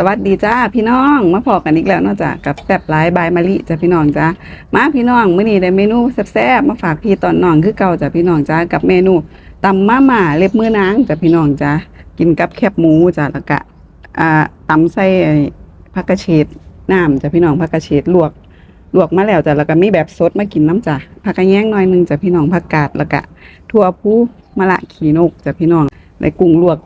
สวัสดีจ้าพี่น้องมาพอกันอีกแล้วนาะจ้ะกับแซ่บหลายบายมะลิจ้ะพี่น้องจ้ามาพี่น้องมื้อนี้ได้เมนูแซ่บๆมาฝากพี่ตอนน้องคือเก่าจ้ะพี่น้องจ้ากับเมนูตำมาม่าเล็บมือนางจ้ะพี่น้องจ้ากินกับแคบหมูจ้ะแล้วก็อ่าตำใส่ไอ้ผักกระเฉดน้ำจ้ะพี่น้องผักกระเฉดลวกลวกมาแล้วจ้ะแล้วก็มีแบบสดมากินน้ำจ้ะผักกระแยงหน่อยนึงจ้ะพี่น้องผักกาดแล้วก็ทั่วผู้มะละขีนกจ้ะพี่น้องได้กุ้งลวก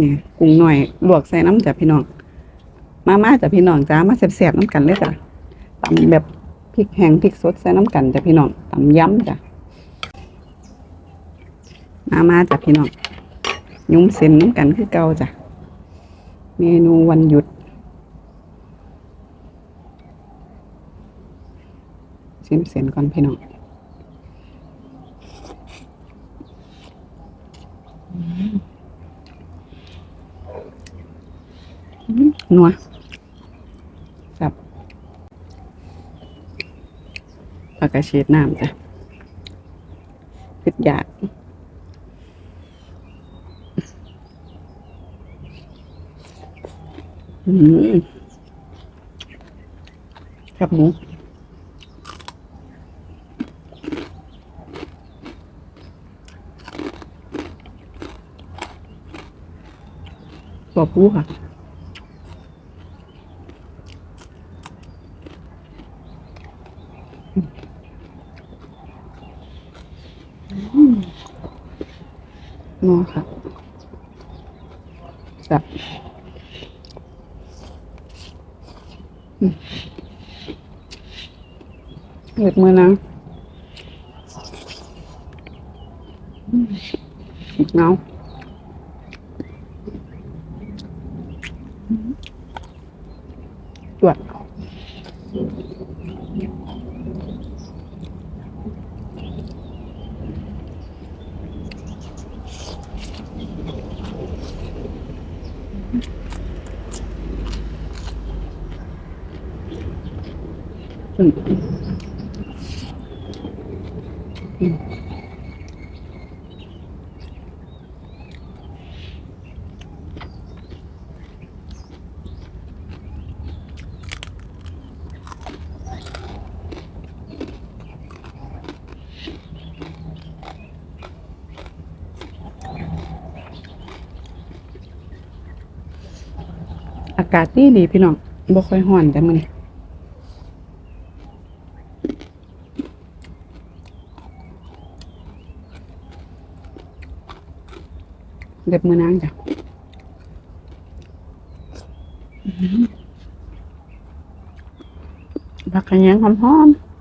นี่กุ้งหน่อยลวกใส่น้ำจ้ะพี่น้อง มามาจ้ะพี่น้องจ้ามาแซ่บๆน้ำกันเลยจ้ะตำแบบพริกแห้งพริกสดใส่น้ำกันจ้ะพี่น้องตำย้ำจ้ะมามาจ้ะพี่น้องยุ่มเส้นน้ำกันคือเก่าจ้ะเมนูวันหยุดชิมเส้นก่อนพี่น้องนัว กับ ปากกาเชดน้ำจ้ะพิดอยากอืมกับหมูตัวปูค่ะ นม้ค่ะจับเหล็กมือนะอีกเนาตรวจ อากาศดีดีพี่น้องบ่ค่อยร้อนแต่มื้อนี้ เด็บมือนางจ้ะผักกระเนียงหอมๆ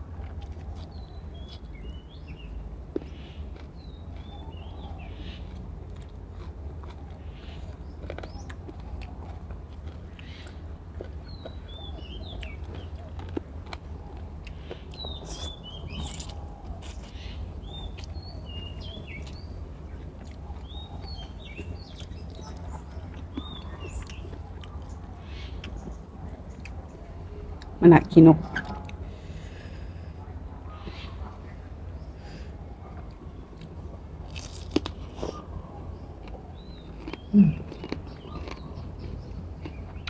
มันหนักินนก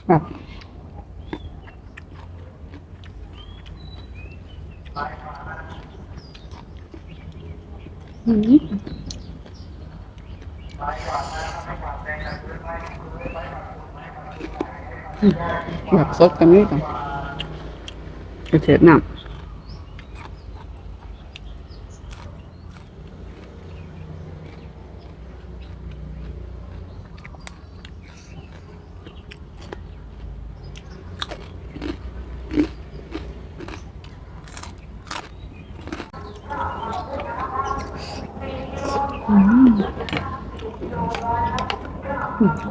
แบบอืมแบบซดกันนี่ก่อน เผ็ดน้ำ嗯。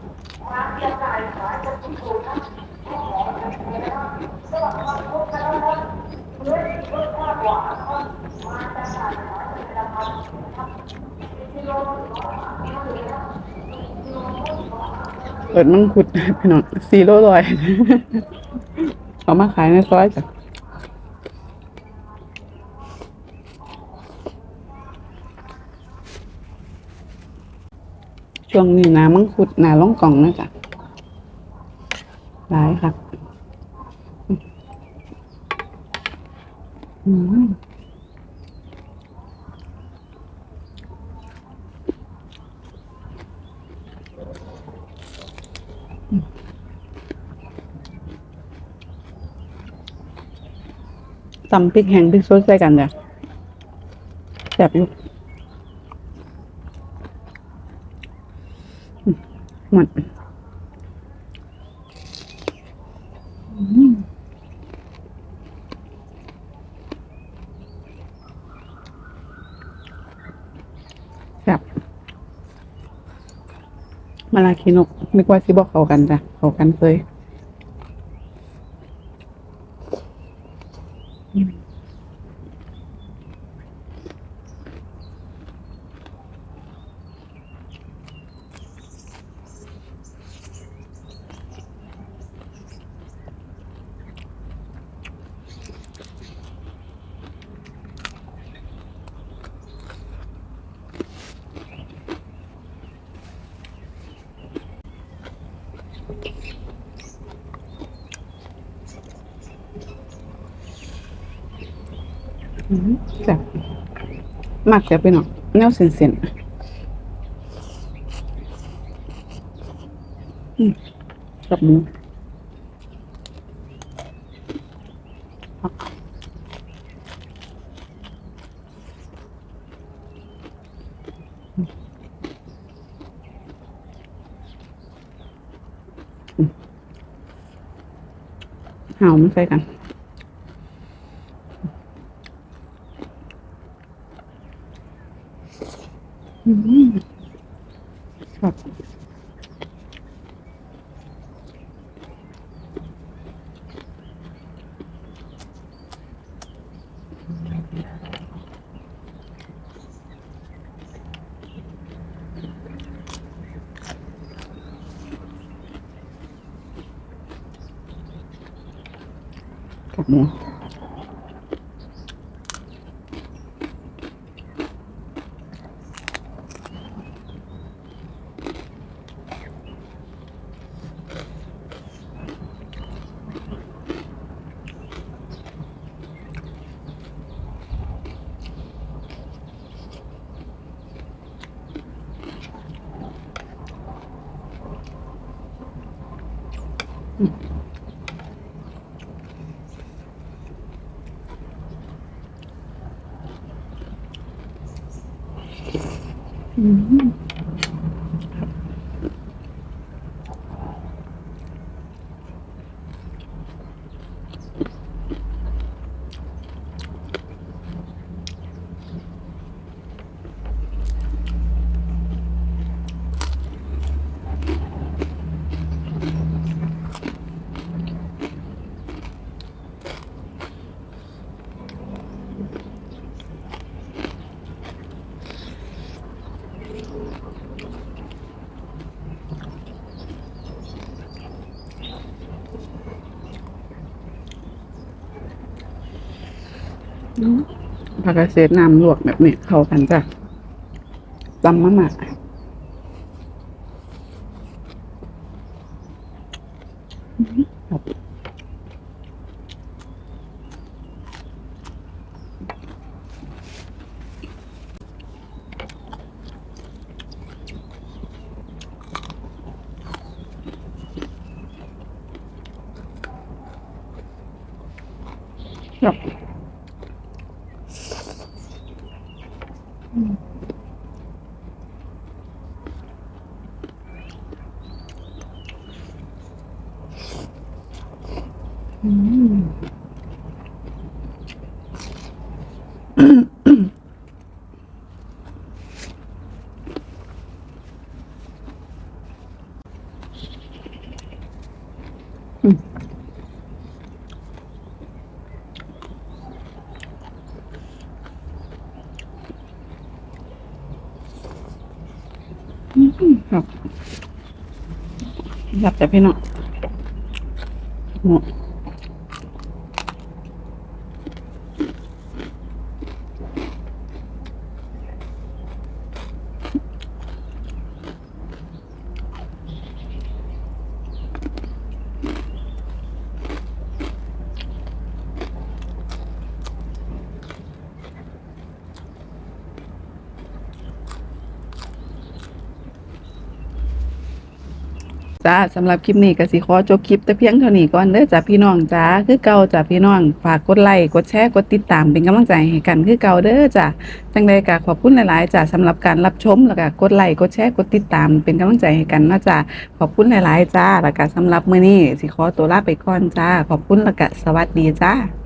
เปิดมังคุดพี่น้องซีโร่ลอย เอามาขายในซอยจ้ะ ช่วงนี้นามังคุดนาล่องกล่องนะจ๊ะหลายค่ะอืมตำพริกแห้งพริกสดใส่กันจ้ะแซ่บอยู่อืม หมดแบบมาลาคินกนึกว่าสิบอกเขากันจ้ะเขากันเคย อืมแซ่บมากจ้ะพี่น้องแนวเส้นเส้นๆกับหมูผักอืมาวมันใส่กัน อืมค รั ผักกระเซ็ดน้ำลวกแบบนี้เข้ากันจ้ะตำมะหมาครับ หลับแต่พี่น้อง จ้าสำหรับคลิปนี้ก็สิขอจบคลิปแต่เพียงเท่านี้ก่อนเด้อจ้าพี่น้องจ้าคือเก่าจ้าพี่น้องฝากกดไลค์กดแชร์กดติดตามเป็นกำลังใจให้กันคือเก่าเด้อจ้าจังใดก็ขอบคุณหลายๆจ้าสำหรับการรับชมแล้วก็กดไลค์กดแชร์กดติดตามเป็นกำลังใจให้กันนะจ้าขอบคุณหลายๆจ้าแล้วก็สำหรับมื้อนี้สิขอตัวลาไปก่อนจ้าขอบคุณแล้วก็สวัสดีจ้า